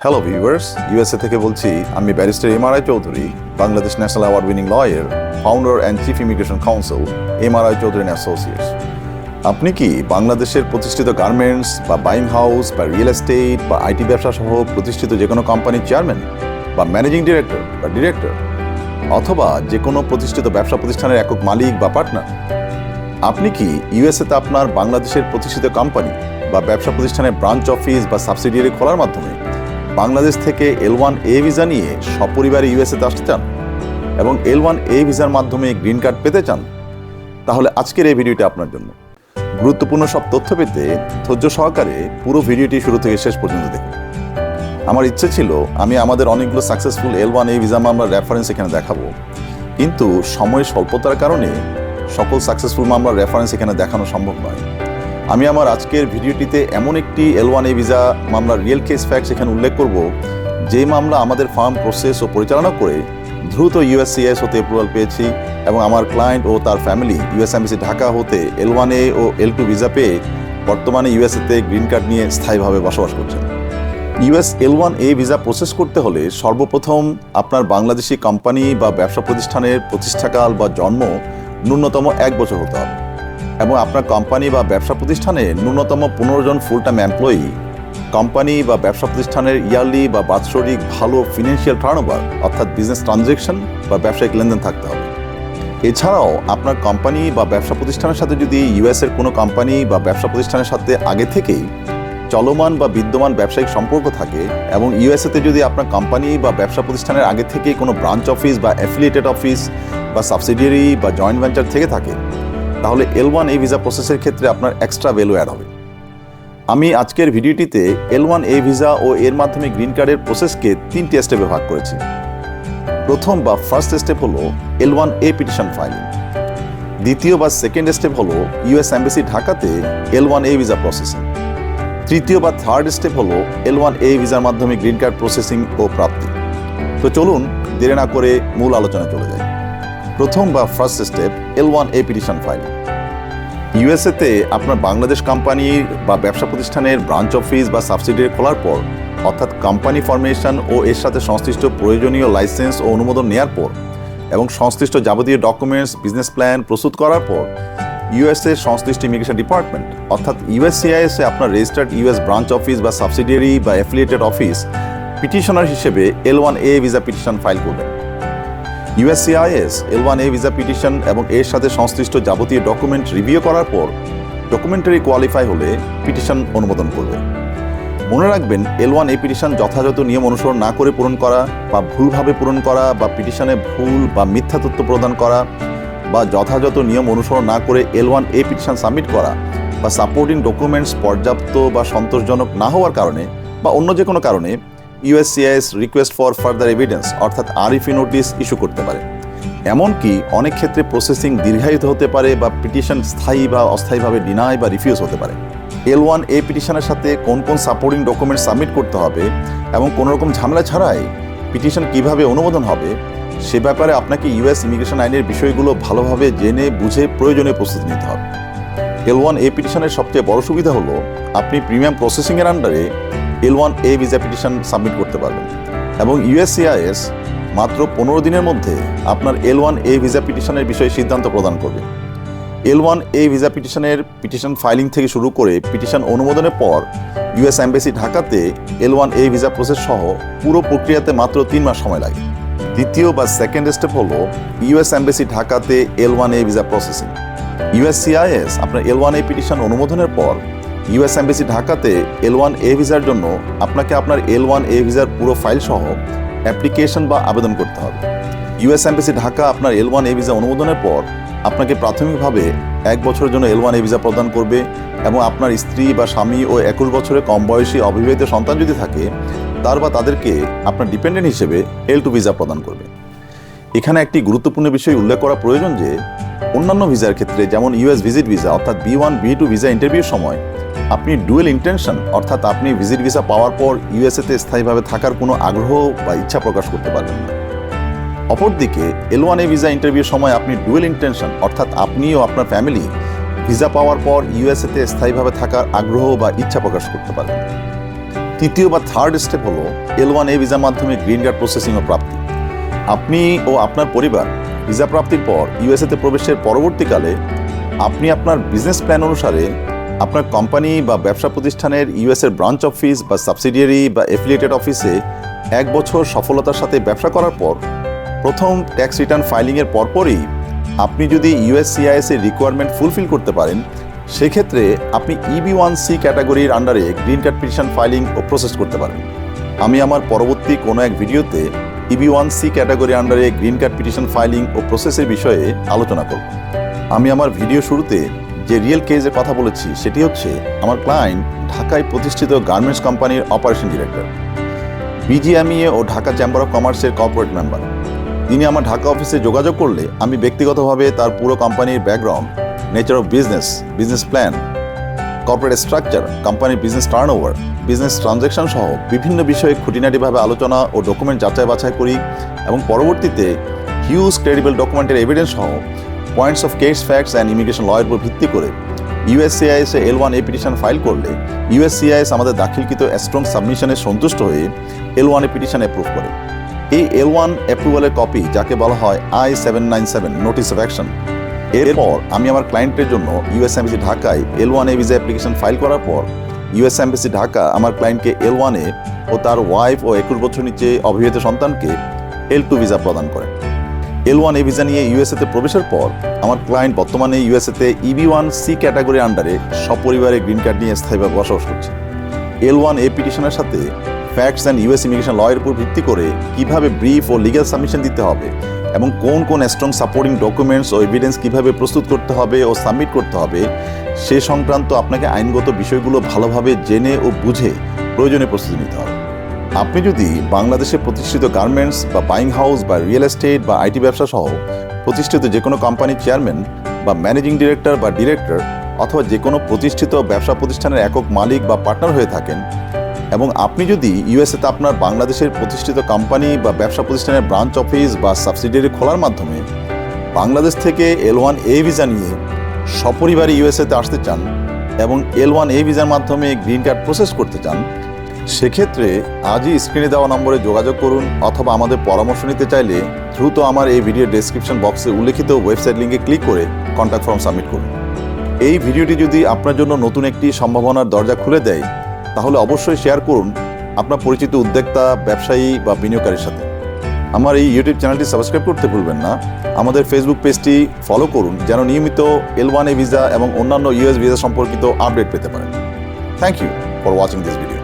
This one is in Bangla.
হ্যালো ভিউয়ার্স ইউএসএ থেকে বলছি, আমি barrister MRI Chowdhury, Bangladesh national award winning lawyer founder and chief immigration counsel M R I Chowdhury associates আপনি কি বাংলাদেশের প্রতিষ্ঠিত গার্মেন্টস বা বাইং হাউস বা রিয়েল এস্টেট বা আইটি ব্যবসা সহ প্রতিষ্ঠিত যে কোনো কোম্পানির চেয়ারম্যান বা ম্যানেজিং ডিরেক্টর বা ডিরেক্টর অথবা যে কোনো প্রতিষ্ঠিত ব্যবসা প্রতিষ্ঠানের একক মালিক বা পার্টনার আপনি কি ইউএসএতে আপনার বাংলাদেশের প্রতিষ্ঠিত কোম্পানি বা ব্যবসা প্রতিষ্ঠানের ব্রাঞ্চ অফিস বা সাবসিডিয়ারি খোলার মাধ্যমে বাংলাদেশ থেকে এল ওয়ান এ ভিসা নিয়ে সপরিবারে ইউএসএতে আসতে চান এবং এল ওয়ান এ ভিসার মাধ্যমে গ্রিন কার্ড পেতে চান, তাহলে আজকের এই ভিডিওটি আপনার জন্য। গুরুত্বপূর্ণ সব তথ্য পেতে ধৈর্য সহকারে পুরো ভিডিওটি শুরু থেকে শেষ পর্যন্ত দেখুন। আমার ইচ্ছে ছিল আমি আমাদের অনেকগুলো successful L one A visa মামলার রেফারেন্স এখানে দেখাবো, কিন্তু সময়ের স্বল্পতার কারণে সকল সাকসেসফুল মামলার রেফারেন্স এখানে দেখানো সম্ভব নয়। আমি আমার আজকের ভিডিওটিতে এমন একটি এল ওয়ান এ ভিসা মামলার রিয়েল কেস ফ্যাক্টস এখানে উল্লেখ করব, যে মামলা আমাদের ফার্ম প্রসেস ও পরিচালনা করে দ্রুত ইউএসসিএস হতে অ্যাপ্রুভাল পেয়েছি এবং আমার ক্লায়েন্ট ও তার ফ্যামিলি ইউএস এমবিসি ঢাকা হতে এল ওয়ান এ ও এল টু ভিসা পেয়ে বর্তমানে ইউএসএতে গ্রিন কার্ড নিয়ে স্থায়ীভাবে বসবাস করছেন। US L one A visa process করতে হলে সর্বপ্রথম আপনার বাংলাদেশি কোম্পানি বা ব্যবসা প্রতিষ্ঠানের প্রতিষ্ঠাকাল বা জন্ম ন্যূনতম এক বছর হতে হবে। এবং আপনার কোম্পানি বা ব্যবসা প্রতিষ্ঠানে ন্যূনতম পনেরো জন ফুল টাইম এমপ্লয়ি কোম্পানি বা ব্যবসা প্রতিষ্ঠানের ইয়ারলি বা বাৎসরিক ভালো ফিনান্সিয়াল টার্নওভার অর্থাৎ বিজনেস ট্রানজ্যাকশন বা ব্যবসায়িক লেনদেন থাকতে হবে। এছাড়াও আপনার কোম্পানি বা ব্যবসা প্রতিষ্ঠানের সাথে যদি ইউএসের কোনো কোম্পানি বা ব্যবসা প্রতিষ্ঠানের সাথে আগে থেকেই চলমান বা বিদ্যমান ব্যবসায়িক সম্পর্ক থাকে এবং ইউএসএতে যদি আপনার কোম্পানি বা ব্যবসা প্রতিষ্ঠানের আগে থেকেই কোনো ব্রাঞ্চ অফিস বা অ্যাফিলিয়েটেড অফিস বা সাবসিডিয়ারি বা জয়েন্ট ভেঞ্চার থেকে থাকে তাহলে এল ওয়ান এই ভিসা প্রসেসের ক্ষেত্রে আপনার এক্সট্রা ভ্যালু অ্যাড হবে। আমি আজকের ভিডিওটিতে এল ওয়ান এ ভিসা ও এর মাধ্যমে গ্রিন কার্ডের প্রসেসকে তিনটি স্টেপে ভাগ করেছি। প্রথম বা ফার্স্ট স্টেপ হলো L one A petition filing দ্বিতীয় বা সেকেন্ড স্টেপ হলো ইউএস এমবেসি ঢাকাতে L one A visa processing তৃতীয় বা থার্ড স্টেপ হলো এল ওয়ান এ ভিসার মাধ্যমে গ্রিন কার্ড প্রসেসিং ও প্রাপ্তি। তো চলুন, দেরি না করে মূল আলোচনা চলে যাই। প্রথম বা first step L one A petition file ইউএসএতে আপনার বাংলাদেশ কোম্পানির বা ব্যবসা প্রতিষ্ঠানের ব্রাঞ্চ অফিস বা সাবসিডিয়ারি খোলার পর, অর্থাৎ কোম্পানি ফরমেশন ও এর সাথে সংশ্লিষ্ট প্রয়োজনীয় লাইসেন্স ও অনুমোদন নেওয়ার পর এবং সংশ্লিষ্ট যাবতীয় ডকুমেন্টস বিজনেস প্ল্যান প্রস্তুত করার পর ইউএসএ সংশ্লিষ্ট ইমিগ্রেশন ডিপার্টমেন্ট অর্থাৎ ইউএসসিআইএস আপনার রেজিস্টার্ড ইউএস ব্রাঞ্চ অফিস বা সাবসিডিয়ারি বা অ্যাফিলিয়েটেড অফিস পিটিশনার হিসেবে L one A visa petition file করবেন। USCIS L one A visa petition এবং এর সাথে সংশ্লিষ্ট যাবতীয় ডকুমেন্ট রিভিউ করার পর ডকুমেন্টারি কোয়ালিফাই হলে পিটিশন অনুমোদন করবে। মনে রাখবেন এল ওয়ান এ পিটিশন যথাযথ নিয়ম অনুসরণ না করে পূরণ করা বা ভুলভাবে পূরণ করা বা পিটিশনে ভুল বা মিথ্যা তথ্য প্রদান করা বা যথাযথ নিয়ম অনুসরণ না করে L one A petition submit করা বা সাপোর্টিং ডকুমেন্টস পর্যাপ্ত বা সন্তোষজনক না হওয়ার কারণে বা অন্য যে কোনো কারণে USCIS request for further evidence অর্থাৎ আরইফি নোটিস ইস্যু করতে পারে। এমনকি অনেক ক্ষেত্রে প্রসেসিং দীর্ঘায়িত হতে পারে বা পিটিশন স্থায়ী বা অস্থায়ীভাবে ডিনাই বা রিফিউজ হতে পারে। এল ওয়ান এ পিটিশনের সাথে কোন কোন সাপোর্টিং ডকুমেন্ট সাবমিট করতে হবে এবং কোনো রকম ঝামেলা ছাড়াই পিটিশন কীভাবে অনুমোদন হবে, সে ব্যাপারে আপনাকে ইউএস ইমিগ্রেশন আইনের বিষয়গুলো ভালোভাবে জেনে, বুঝে, প্রয়োজনীয় প্রস্তুতি নিতে হবে। এল ওয়ান এ পিটিশনের সবচেয়ে বড় সুবিধা হলো, আপনি প্রিমিয়াম প্রসেসিংয়ের আন্ডারে L one A visa petition submit করতে পারবেন। এবং ইউএসসিআইএস মাত্র পনেরো দিনের মধ্যে আপনার এল ওয়ান এ ভিসা পিটিশনের বিষয়ে সিদ্ধান্ত প্রদান করবে। এল ওয়ান এ ভিসা পিটিশনের পিটিশন ফাইলিং থেকে শুরু করে পিটিশন অনুমোদনের পর ইউএস এম্বাসি ঢাকাতে L one A visa process সহ পুরো প্রক্রিয়াতে মাত্র তিন মাস সময় লাগে। দ্বিতীয় বা সেকেন্ড স্টেপ হলো ইউএস এম্বাসি ঢাকাতে L one A visa processing USCIS আপনার এল ওয়ান এ পিটিশন অনুমোদনের পর ইউএস এম্বাসি ঢাকাতে এল ওয়ান এ ভিসার জন্য আপনাকে আপনার এল ওয়ান এ ভিসার পুরো ফাইল সহ অ্যাপ্লিকেশন বা আবেদন করতে হবে। ইউএস এম্বাসি ঢাকা আপনার এল ওয়ান এ ভিসা অনুমোদনের পর আপনাকে প্রাথমিকভাবে এক বছরের জন্য এল ওয়ান এ ভিসা প্রদান করবে এবং আপনার স্ত্রী বা স্বামী ও একুশ বছরের কম বয়সী অবিবাহিত সন্তান যদি থাকে, তার বা তাদেরকে আপনার ডিপেন্ডেন্ট হিসেবে এল টু ভিসা প্রদান করবে। এখানে একটি গুরুত্বপূর্ণ বিষয় উল্লেখ করা প্রয়োজন যে, অন্যান্য ভিসার ক্ষেত্রে যেমন ইউএস ভিজিট ভিসা অর্থাৎ B one B two visa ইন্টারভিউর সময় আপনি ডুয়েল ইন্টেনশন, অর্থাৎ আপনি ভিজিট ভিসা পাওয়ার পর ইউএসএতে স্থায়ীভাবে থাকার কোনো আগ্রহ বা ইচ্ছা প্রকাশ করতে পারবেন না। অপরদিকে এল ওয়ান এ ভিসা ইন্টারভিউর সময় আপনি ডুয়েল ইন্টেনশন, অর্থাৎ আপনি ও আপনার ফ্যামিলি ভিসা পাওয়ার পর ইউএসএতে স্থায়ীভাবে থাকার আগ্রহ বা ইচ্ছা প্রকাশ করতে পারবেন তৃতীয় বা থার্ড স্টেপ হলো এল ওয়ান এ ভিসার মাধ্যমে গ্রিন কার্ড প্রসেসিং ও প্রাপ্তি। আপনি ও আপনার পরিবার ভিসা প্রাপ্তির পর ইউএসএতে প্রবেশের পরবর্তীকালে আপনি আপনার বিজনেস প্ল্যান অনুসারে আপনার কোম্পানি বা ব্যবসা প্রতিষ্ঠানের ইউএসের ব্রাঞ্চ অফিস বা সাবসিডিয়ারি বা এফিলিয়েটেড অফিসে এক বছর সফলতার সাথে ব্যবসা করার পর, প্রথম ট্যাক্স রিটার্ন ফাইলিংয়ের পরপরই আপনি যদি ইউএসসিআইএস এর রিকোয়ারমেন্ট ফুলফিল করতে পারেন, সেক্ষেত্রে আপনি ইবি ওয়ান সি ক্যাটাগরির আন্ডারে গ্রিন কার্ড পিটিশন ফাইলিং ও প্রসেস করতে পারেন আমি আমার পরবর্তী কোনো এক ভিডিওতে ইবি ওয়ান সি ক্যাটাগরি আন্ডারে গ্রিন কার্ড পিটিশন ফাইলিং ও প্রসেসের বিষয়ে আলোচনা করব। আমি আমার ভিডিও শুরুতে যে রিয়েল কেজের কথা বলেছি, সেটি হচ্ছে আমার ক্লায়েন্ট ঢাকায় প্রতিষ্ঠিত গার্মেন্টস কোম্পানির অপারেশন ডিরেক্টর বিজিএমইএ ও ঢাকা চেম্বার অফ কমার্সের কর্পোরেট মেম্বার তিনি আমার ঢাকা অফিসে যোগাযোগ করলে আমি ব্যক্তিগতভাবে তার পুরো কোম্পানির background nature of business business plan corporate structure কোম্পানির বিজনেস টার্নওভার বিজনেস ট্রানজ্যাকশন সহ বিভিন্ন বিষয়ে খুঁটিনাটিভাবে আলোচনা ও ডকুমেন্ট যাচাই বাছাই করি এবং পরবর্তীতে হিউজ ক্রেডিবল ডকুমেন্টের এভিডেন্স সহ points of case facts and immigration লয়ের উপর ভিত্তি করে USCIS L one A petition file করলে ইউএসসিআইএস আমাদের দাখিলকৃত স্ট্রং সাবমিশনে সন্তুষ্ট হয়ে L one A petition approve করে। এই এল ওয়ান অ্যাপ্রুভালের কপি যাকে বলা হয় I seven nine seven notice of action এরপর আমি আমার ক্লায়েন্টের জন্য ইউএস এমবিসি ঢাকায় L one A visa application file করার পর ইউএস এমবিসি ঢাকা আমার ক্লায়েন্টকে এল ওয়ানে ও তার ওয়াইফ ও একুশ বছর নিচে অবিবাহিত সন্তানকে এল টু ভিসা প্রদান করে। এল ওয়ান এ ভিসা নিয়ে ইউএসএতে প্রবেশের পর আমার ক্লায়েন্ট বর্তমানে ইউএসএতে ইবি ওয়ান সি ক্যাটাগরির আন্ডারে সপরিবারে গ্রিন কার্ড নিয়ে স্থায়ীভাবে বসবাস করছে। এল ওয়ান এ পিটিশনের সাথে ফ্যাক্টস অ্যান্ড ইউএস ইমিগ্রেশন লয়ের উপর ভিত্তি করে কীভাবে ব্রিফ ও লিগ্যাল সাবমিশন দিতে হবে এবং কোন কোন স্ট্রং সাপোর্টিং ডকুমেন্টস ও এভিডেন্স কীভাবে প্রস্তুত করতে হবে ও সাবমিট করতে হবে, সে সংক্রান্ত আপনাকে আইনগত বিষয়গুলো ভালোভাবে জেনে ও বুঝে প্রয়োজনে প্রস্তুতি নিতে হবে। আপনি যদি বাংলাদেশে প্রতিষ্ঠিত গার্মেন্টস বা বাইং হাউস বা রিয়েল এস্টেট বা আইটি ব্যবসা সহ প্রতিষ্ঠিত যে কোনো কোম্পানির চেয়ারম্যান বা ম্যানেজিং ডিরেক্টর বা ডিরেক্টর অথবা যে কোনো প্রতিষ্ঠিত ব্যবসা প্রতিষ্ঠানের একক মালিক বা পার্টনার হয়ে থাকেন, এবং আপনি যদি ইউএসএতে আপনার বাংলাদেশের প্রতিষ্ঠিত কোম্পানি বা ব্যবসা প্রতিষ্ঠানের ব্রাঞ্চ অফিস বা সাবসিডিয়ারি খোলার মাধ্যমে বাংলাদেশ থেকে এল ওয়ান এ ভিসা নিয়ে সপরিবারে ইউএসএতে আসতে চান এবং এল ওয়ান এ ভিসার মাধ্যমে গ্রিন কার্ড প্রসেস করতে চান সেক্ষেত্রে আজই স্ক্রিনে দেওয়া নম্বরে যোগাযোগ করুন অথবা আমাদের পরামর্শ নিতে চাইলে দ্রুত আমার এই ভিডিও ডেসক্রিপশন বক্সে উল্লেখিত ওয়েবসাইট লিঙ্কে ক্লিক করে কন্ট্যাক্ট ফর্ম সাবমিট করুন। এই ভিডিওটি যদি আপনার জন্য নতুন একটি সম্ভাবনার দরজা খুলে দেয়, তাহলে অবশ্যই শেয়ার করুন আপনার পরিচিত উদ্যোক্তা, ব্যবসায়ী বা বিনিয়োগকারীর সাথে। আমার এই ইউটিউব চ্যানেলটি সাবস্ক্রাইব করতে ভুলবেন না। আমাদের ফেসবুক পেজটি ফলো করুন যেন নিয়মিত এল ওয়ান এ ভিসা এবং অন্যান্য ইউএস ভিসা সম্পর্কিত আপডেট পেতে পারেন। Thank you for watching this video